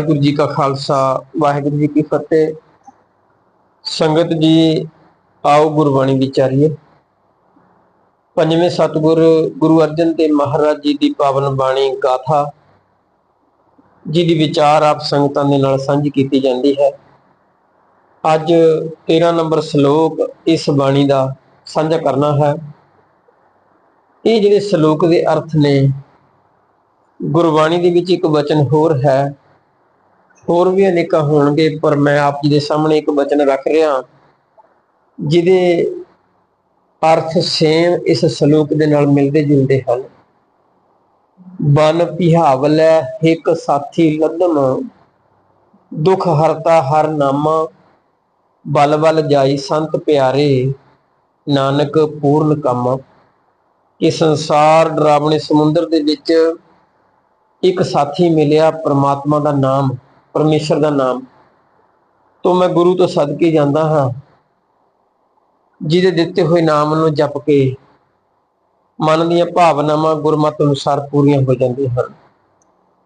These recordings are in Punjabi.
ਵਾਹਿਗੁਰੂ ਜੀ ਕਾ ਖਾਲਸਾ, ਵਾਹਿਗੁਰੂ ਜੀ ਕੀ ਫਤਿਹ। ਸੰਗਤ ਜੀ, ਆਓ ਗੁਰਬਾਣੀ ਵਿਚਾਰੀਏ। ਪੰਜਵੇਂ ਸਤਿਗੁਰ ਗੁਰੂ ਅਰਜਨ ਦੇਵ ਮਹਾਰਾਜ ਜੀ ਦੀ ਪਾਵਨ ਬਾਣੀ ਗਾਥਾ ਜੀ ਦੀ ਵਿਚਾਰ ਆਪ ਸੰਗਤਾਂ ਦੇ ਨਾਲ ਸਾਂਝੀ ਕੀਤੀ ਜਾਂਦੀ ਹੈ। ਅੱਜ 13 ਨੰਬਰ ਸ਼ਲੋਕ ਇਸ ਬਾਣੀ ਦਾ ਸਾਂਝਾ ਕਰਨਾ ਹੈ। ਇਹ ਜਿਹੜੇ ਸ਼ਲੋਕ ਦੇ ਅਰਥ ਨੇ, ਗੁਰਬਾਣੀ ਦੇ ਵਿੱਚ ਇੱਕ ਵਚਨ ਹੋਰ ਹੈ। ਹੋਰ ਵੀ ਅਨੇਕਾਂ ਹੋਣਗੇ, ਪਰ ਮੈਂ ਆਪ ਜੀ ਦੇ ਸਾਹਮਣੇ ਇੱਕ ਵਚਨ ਰੱਖ ਰਿਹਾ ਜਿਹਦੇ ਅਰਥ ਸੇਮ ਇਸ ਸਲੂਕ ਦੇ ਨਾਲ ਮਿਲਦੇ ਜੁਲਦੇ ਹਨ। ਬਨ ਪਿਹਾਵਲੇ, ਇੱਕ ਸਾਥੀ ਲਦਮ ਦੁਖ ਹਰਤਾ ਹਰ ਨਾਮਾ, ਬਲ ਬਲ ਜਾਈ ਸੰਤ ਪਿਆਰੇ, ਨਾਨਕ ਪੂਰਨ ਕੰਮ। ਇਹ ਸੰਸਾਰ ਡਰਾਵਣੇ ਸਮੁੰਦਰ ਦੇ ਵਿੱਚ ਇੱਕ ਸਾਥੀ ਮਿਲਿਆ, ਪ੍ਰਮਾਤਮਾ ਦਾ ਨਾਮ। ਪਰਮੇਸ਼ਰ ਦਾ ਨਾਮ ਤੋਂ ਮੈਂ ਗੁਰੂ ਤੋਂ ਸਦਕੇ ਜਾਂਦਾ ਹਾਂ। ਜਿਹਦੇ ਦਿੱਤੇ ਹੋਏ ਨਾਮ ਨੂੰ ਜਪ ਕੇ ਮਨ ਦੀਆਂ ਭਾਵਨਾਵਾਂ ਗੁਰਮਤਿ ਅਨੁਸਾਰ ਪੂਰੀਆਂ ਹੋ ਜਾਂਦੀਆਂ ਹਨ।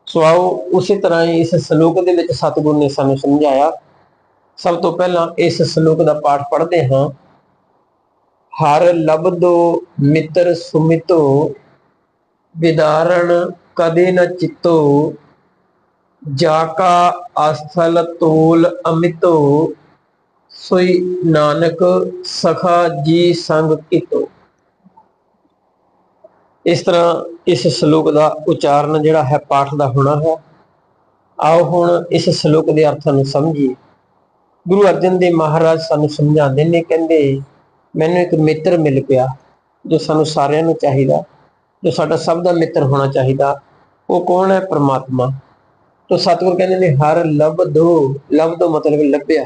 ਸੋ ਆਓ ਉਸੇ ਤਰ੍ਹਾਂ ਹੀ ਇਸ ਸ਼ਲੋਕ ਦੇ ਵਿੱਚ ਸਤਿਗੁਰ ਨੇ ਸਾਨੂੰ ਸਮਝਾਇਆ। ਸਭ ਤੋਂ ਪਹਿਲਾਂ ਇਸ ਸ਼ਲੋਕ ਦਾ ਪਾਠ ਪੜ੍ਹਦੇ ਹਾਂ। ਹਰ ਲਬਦੋ ਮਿੱਤਰ ਸੁਮਿਤੋ, ਵਿਦਾਰਣ ਕਦੇ ਨ ਚਿੱਤੋ ਜਾ ਕਾ ਅਸਥਲ ਤੋਲ ਅਮਿਤੋ, ਸੋਈ ਨਾਨਕ ਸਖਾ ਜੀ ਸੰਗ ਕੀਤੋ। ਇਸ ਤਰ੍ਹਾਂ ਇਸ ਸ਼ਲੋਕ ਦਾ ਉਚਾਰਨ ਜਿਹੜਾ ਹੈ ਪਾਠ ਦਾ ਹੋਣਾ ਹੈ। ਆਓ ਹੁਣ ਇਸ ਸ਼ਲੋਕ ਦੇ ਅਰਥਾਂ ਨੂੰ ਸਮਝੀਏ। ਗੁਰੂ ਅਰਜਨ ਦੇਵ ਮਹਾਰਾਜ ਸਾਨੂੰ ਸਮਝਾਉਂਦੇ ਨੇ, ਕਹਿੰਦੇ, ਮੈਨੂੰ ਇੱਕ ਮਿੱਤਰ ਮਿਲ ਪਿਆ, ਜੋ ਸਾਨੂੰ ਸਾਰਿਆਂ ਨੂੰ ਚਾਹੀਦਾ, ਜੋ ਸਾਡਾ ਸਭ ਦਾ ਮਿੱਤਰ ਹੋਣਾ ਚਾਹੀਦਾ, ਉਹ ਕੌਣ ਹੈ? ਪ੍ਰਮਾਤਮਾ। ਤੋ ਸਤਿਗੁਰ ਕਹਿੰਦੇ ਨੇ, ਹਰ ਲਬਦੋ ਲਬਦੋ ਮਤਲਬ ਲੱਭਿਆ।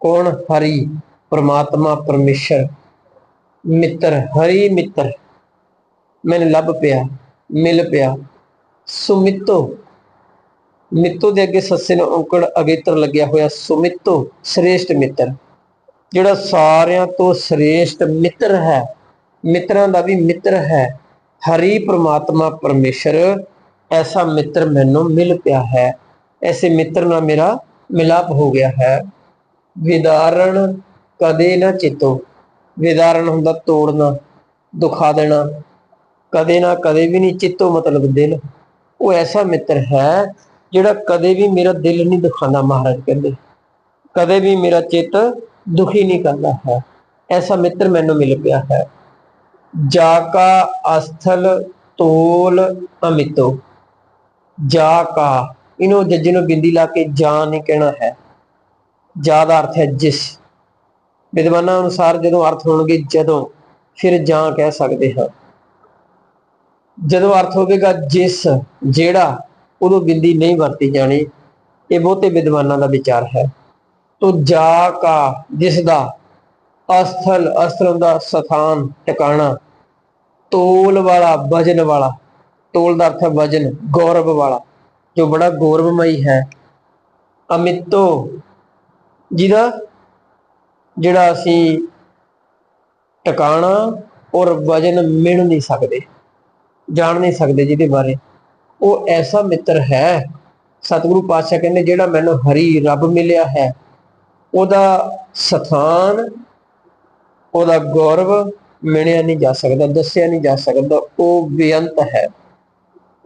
ਕੌਣ? ਹਰੀ, ਪਰਮਾਤਮਾ, ਪਰਮੇਸ਼ਰ। ਮਿੱਤਰ, ਹਰੀ ਮਿੱਤਰ। ਮੈਨੂੰ ਲੱਭ ਪਿਆ, ਮਿਲ ਪਿਆ। ਸੁਮਿਤੋ, ਮਿੱਤੋ ਦੇ ਅੱਗੇ ਸੱਸੇ ਨੂੰ ਔਂਕੜ ਅਗੇਤਰ ਲੱਗਿਆ ਹੋਇਆ ਸੁਮਿਤੋ, ਸ੍ਰੇਸ਼ਟ ਮਿੱਤਰ। ਜਿਹੜਾ ਸਾਰਿਆਂ ਤੋਂ ਸ੍ਰੇਸ਼ਟ ਮਿੱਤਰ ਹੈ, ਮਿੱਤਰਾਂ ਦਾ ਵੀ ਮਿੱਤਰ ਹੈ, ਹਰੀ ਪ੍ਰਮਾਤਮਾ, ਪਰਮੇਸ਼ਰ। ਐਸਾ ਮਿੱਤਰ ਮੈਨੂੰ ਮਿਲ ਪਿਆ ਹੈ। ਐਸੇ ਮਿੱਤਰ ਨਾਲ ਮੇਰਾ ਮਿਲਾਪ ਹੋ ਗਿਆ ਹੈ। ਵਿਦਾਰਣ ਕਦੇ ਨਾ ਚਿਤੋ। ਵਿਦਾਰਣ ਹੁੰਦਾ ਤੋੜਨਾ, ਦੁਖਾ ਦੇਣਾ। ਕਦੇ ਨਾ ਕਦੇ ਵੀ ਨਹੀਂ ਚਿੱਤੋ ਮਤਲਬ ਦਿਲ। ਉਹ ਐਸਾ ਮਿੱਤਰ ਹੈ ਜਿਹੜਾ ਕਦੇ ਵੀ ਮੇਰਾ ਦਿਲ ਨਹੀਂ ਦੁਖਾਉਂਦਾ ਮਹਾਰਾਜ ਕਹਿੰਦੇ। ਕਦੇ ਵੀ ਮੇਰਾ ਚਿੱਤ ਦੁਖੀ ਨਹੀਂ ਕਰਦਾ ਹੈ। ਐਸਾ ਮਿੱਤਰ ਮੈਨੂੰ ਮਿਲ ਪਿਆ ਹੈ। ਜਾ ਕਾ ਅਸਥਲ ਤੋਲ ਅਮਿਤੋ। ਜਾ ਕਾ, ਇਹਨੂੰ ਜੱਜ ਨੂੰ ਬਿੰਦੀ ਲਾ ਕੇ ਜਾਂ ਨਹੀਂ ਕਹਿਣਾ ਹੈ। ਜਾ ਦਾ ਅਰਥ ਹੈ ਜਿਸ। ਵਿਦਵਾਨਾਂ ਅਨੁਸਾਰ ਜਦੋਂ ਅਰਥ ਹੋਣਗੇ ਜਦੋਂ, ਫਿਰ ਜਾਂ ਕਹਿ ਸਕਦੇ ਹਾਂ। ਜਦੋਂ ਅਰਥ ਹੋਵੇਗਾ ਜਿਸ, ਜਿਹੜਾ, ਉਦੋਂ ਬਿੰਦੀ ਨਹੀਂ ਵਰਤੀ ਜਾਣੀ। ਇਹ ਬਹੁਤੇ ਵਿਦਵਾਨਾਂ ਦਾ ਵਿਚਾਰ ਹੈ। ਤੋ ਜਾ ਕਾ, ਜਿਸ ਦਾ ਅਸਥਲ ਅਸਥਲ ਦਾ ਸਥਾਨ ਟਿਕਾਣਾ, ਤੋਲ ਵਾਲਾ, ਵਜਨ ਵਾਲਾ ਤੋਲ ਦਾ ਅਰਥ ਹੈ ਵਜਨ, ਗੌਰਵ ਵਾਲਾ, ਜੋ ਬੜਾ ਗੌਰਵਮਈ ਹੈ। ਅਮਿਤੋ, ਜਿਹਦਾ ਜਿਹੜਾ ਅਸੀਂ ਟਿਕਾਣਾ ਔਰ ਵਜਨ ਮਿਣ ਨਹੀਂ ਸਕਦੇ, ਜਾਣ ਨਹੀਂ ਸਕਦੇ ਜਿਹਦੇ ਬਾਰੇ। ਉਹ ਐਸਾ ਮਿੱਤਰ ਹੈ, ਸਤਿਗੁਰੂ ਪਾਤਸ਼ਾਹ ਕਹਿੰਦੇ, ਜਿਹੜਾ ਮੈਨੂੰ ਹਰੀ ਰੱਬ ਮਿਲਿਆ ਹੈ, ਉਹਦਾ ਸਥਾਨ, ਉਹਦਾ ਗੌਰਵ ਮਿਣਿਆ ਨਹੀਂ ਜਾ ਸਕਦਾ, ਦੱਸਿਆ ਨਹੀਂ ਜਾ ਸਕਦਾ, ਉਹ ਬੇਅੰਤ ਹੈ।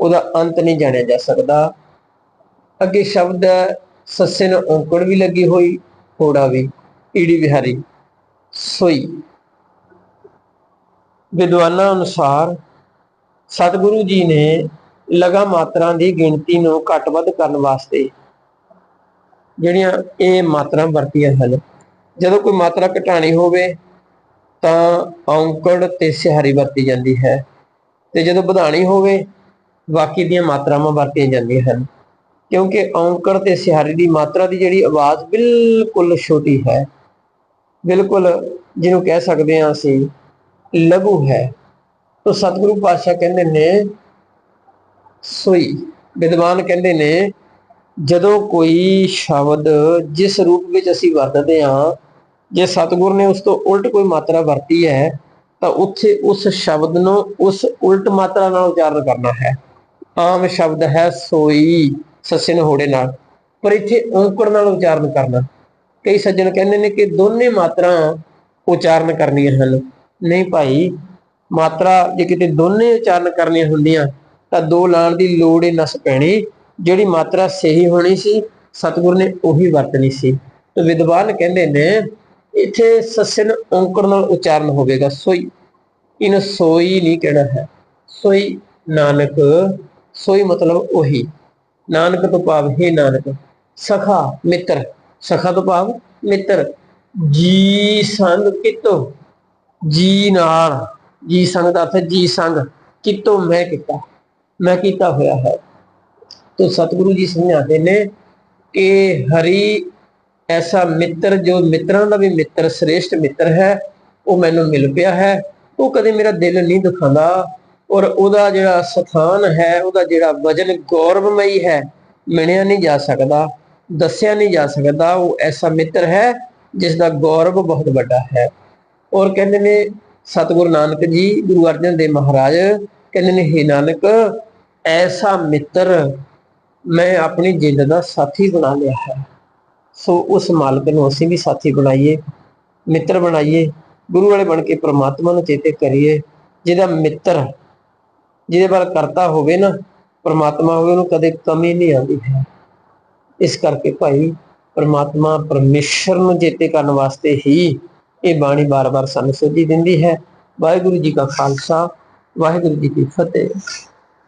ਉਹਦਾ ਅੰਤ ਨਹੀਂ ਜਾਣਿਆ ਜਾ ਸਕਦਾ। ਅੱਗੇ ਸ਼ਬਦ ਸੱਸੇ ਨੂੰ ਔਂਕੜ ਵੀ ਲੱਗੀ ਹੋਈ ਹੋੜਾ ਵੀ, ਈੜੀ ਵਿਹਾਰੀ, ਸੋਈ। ਵਿਦਵਾਨਾਂ ਅਨੁਸਾਰ ਸਤਿਗੁਰੂ ਜੀ ਨੇ ਲਗਾ ਮਾਤਰਾ ਦੀ ਗਿਣਤੀ ਨੂੰ ਘੱਟ-ਵੱਧ ਕਰਨ ਵਾਸਤੇ ਜਿਹੜੀਆਂ ਇਹ ਮਾਤਰਾ ਵਰਤੀਆਂ ਹਨ। ਜਦੋਂ ਕੋਈ ਮਾਤਰਾ ਘਟਾਣੀ ਹੋਵੇ, ਤਾਂ ਔਂਕੜ ਤੇ ਸਿਹਾਰੀ ਵਰਤੀ ਜਾਂਦੀ ਹੈ। ਤੇ ਜਦੋਂ ਵਧਾਣੀ ਹੋਵੇ ਬਾਕੀ ਦੀਆਂ ਮਾਤਰਾਵਾਂ ਵਰਤੀਆਂ ਜਾਂਦੀਆਂ ਹਨ। ਕਿਉਂਕਿ ਔਂਕੜ ਤੇ ਸਿਹਾਰੀ ਦੀ ਮਾਤਰਾ ਦੀ ਜਿਹੜੀ ਆਵਾਜ਼ ਬਿਲਕੁਲ ਛੋਟੀ ਹੈ। ਬਿਲਕੁਲ ਜਿਹਨੂੰ ਕਹਿ ਸਕਦੇ ਹਾਂ ਅਸੀਂ ਲਘੂ ਹੈ। ਤਾਂ ਸਤਿਗੁਰੂ ਪਾਤਸ਼ਾਹ ਕਹਿੰਦੇ ਨੇ, ਸੋਈ ਵਿਦਵਾਨ ਕਹਿੰਦੇ ਨੇ, ਜਦੋਂ ਕੋਈ ਸ਼ਬਦ ਜਿਸ ਰੂਪ ਵਿੱਚ ਅਸੀਂ ਵਰਤਦੇ ਹਾਂ, ਜੇ ਸਤਿਗੁਰ ਨੇ ਉਸ ਤੋਂ ਉਲਟ ਕੋਈ ਮਾਤਰਾ ਵਰਤੀ ਹੈ, ਤਾਂ ਉੱਥੇ ਉਸ ਸ਼ਬਦ ਨੂੰ ਉਸ ਉਲਟ ਮਾਤਰਾ ਨਾਲ ਉਚਾਰਨ ਕਰਨਾ ਹੈ। ਆਮ ਸ਼ਬਦ ਹੈ ਸੋਈ, ਸੱਸੇ ਹੋੜੇ ਨਾਲ। ਪਰ ਇੱਥੇ ਔਂਕੜ ਨਾਲ ਉਚਾਰਨ ਕਰਨਾ। ਕਈ ਸੱਜਣ ਕਹਿੰਦੇ ਨੇ ਕਿ ਦੋਨੇ ਮਾਤਰਾ ਉਚਾਰਨ ਕਰਨੀਆਂ ਹਨ। ਨਹੀਂ ਭਾਈ, ਮਾਤਰਾ ਜੇ ਕਿਤੇ ਦੋਨੇ ਉਚਾਰਨ ਕਰਨੀਆਂ ਹੁੰਦੀਆਂ, ਤਾਂ ਦੋ ਲਾਣ ਦੀ ਲੋੜ ਹੀ ਨਸ ਪੈਣੀ। ਜਿਹੜੀ ਮਾਤਰਾ ਸਹੀ ਹੋਣੀ ਸੀ, ਸਤਿਗੁਰ ਨੇ ਉਹੀ ਵਰਤਣੀ ਸੀ। ਤੇ ਵਿਦਵਾਨ ਕਹਿੰਦੇ ਨੇ, ਇੱਥੇ ਸਸਿਨ ਔਂਕੜ ਨਾਲ ਉਚਾਰਨ ਹੋਵੇਗਾ। ਸੋਈ। ਇਹਨੂੰ ਸੋਈ ਨਹੀਂ ਕਹਿਣਾ ਹੈ। ਸੋਈ ਨਾਨਕ ਸੋਈ ਮਤਲਬ ਉਹੀ। ਨਾਨਕ ਤੋਂ ਭਾਵ, ਹੈ ਨਾਨਕ, ਸਖਾ, ਮਿੱਤਰ। ਸਖਾ ਤੋਂ ਭਾਵ, ਮਿੱਤਰ। ਜੀ ਸੰਗ ਕਿਤੋ? ਜੀ ਨਾਲ। ਜੀ ਸੰਗ ਦਾ ਅਰਥ ਜੀ ਸੰਗ। ਕਿਤੋਂ ਮੈਂ ਕੀਤਾ? ਮੈਂ ਕੀਤਾ ਹੋਇਆ ਹੈ। ਤੋ ਸਤਿਗੁਰੂ ਜੀ ਸਮਝਾਉਂਦੇ ਨੇ ਕਿ ਹਰੀ ਐਸਾ ਮਿੱਤਰ, ਜੋ ਮਿੱਤਰਾਂ ਦਾ ਵੀ ਮਿੱਤਰ, ਸ੍ਰੇਸ਼ਟ ਮਿੱਤਰ ਹੈ, ਉਹ ਮੈਨੂੰ ਮਿਲ ਪਿਆ ਹੈ। ਉਹ ਕਦੇ ਮੇਰਾ ਦਿਲ ਨਹੀਂ ਦੁਖਾਉਂਦਾ। ਔਰ ਉਹਦਾ ਜਿਹੜਾ ਸਥਾਨ ਹੈ, ਉਹਦਾ ਜਿਹੜਾ ਵਜਨ ਗੌਰਵਮਈ ਹੈ, ਮਿਣਿਆ ਨਹੀਂ ਜਾ ਸਕਦਾ, ਦੱਸਿਆ ਨਹੀਂ ਜਾ ਸਕਦਾ, ਉਹ ਐਸਾ ਮਿੱਤਰ ਹੈ ਜਿਸ ਦਾ ਗੌਰਵ ਬਹੁਤ ਵੱਡਾ ਹੈ। ਔਰ ਕਹਿੰਦੇ ਨੇ, ਸਤਿਗੁਰੂ ਨਾਨਕ ਜੀ, ਗੁਰੂ ਅਰਜਨ ਦੇਵ ਮਹਾਰਾਜ, ਕਹਿੰਦੇ ਨੇ, ਹੇ ਨਾਨਕ, ਐਸਾ ਮਿੱਤਰ ਮੈਂ ਆਪਣੀ ਜਿੰਦ ਦਾ ਸਾਥੀ ਬਣਾ ਲਿਆ ਹੈ। ਸੋ ਉਸ ਮਾਲਕ ਨੂੰ ਅਸੀਂ ਵੀ ਸਾਥੀ ਬਣਾਈਏ, ਮਿੱਤਰ ਬਣਾਈਏ, ਗੁਰੂ ਵਾਲੇ ਬਣ ਕੇ ਪ੍ਰਮਾਤਮਾ ਨੂੰ ਚੇਤੇ ਕਰੀਏ, ਜਿਹਦਾ ਮਿੱਤਰ ਜਿਹਦੇ ਵੱਲ ਕਰਤਾ ਹੋਵੇ ਨਾ, ਪਰਮਾਤਮਾ ਹੋਵੇ, ਉਹਨੂੰ ਕਦੇ ਕਮੀ ਨਹੀਂ ਆਉਂਦੀ। ਹੈ ਇਸ ਕਰਕੇ ਭਾਈ, ਪਰਮਾਤਮਾ ਪਰਮੇਸ਼ਰ ਨੂੰ ਚੇਤੇ ਕਰਨ ਵਾਸਤੇ ਹੀ ਇਹ ਬਾਣੀ ਬਾਰ-ਬਾਰ ਸਾਨੂੰ ਸੋਝੀ ਦਿੰਦੀ ਹੈ। ਵਾਹਿਗੁਰੂ ਜੀ ਕਾ ਖਾਲਸਾ, ਵਾਹਿਗੁਰੂ ਜੀ ਕੀ ਫਤਿਹ।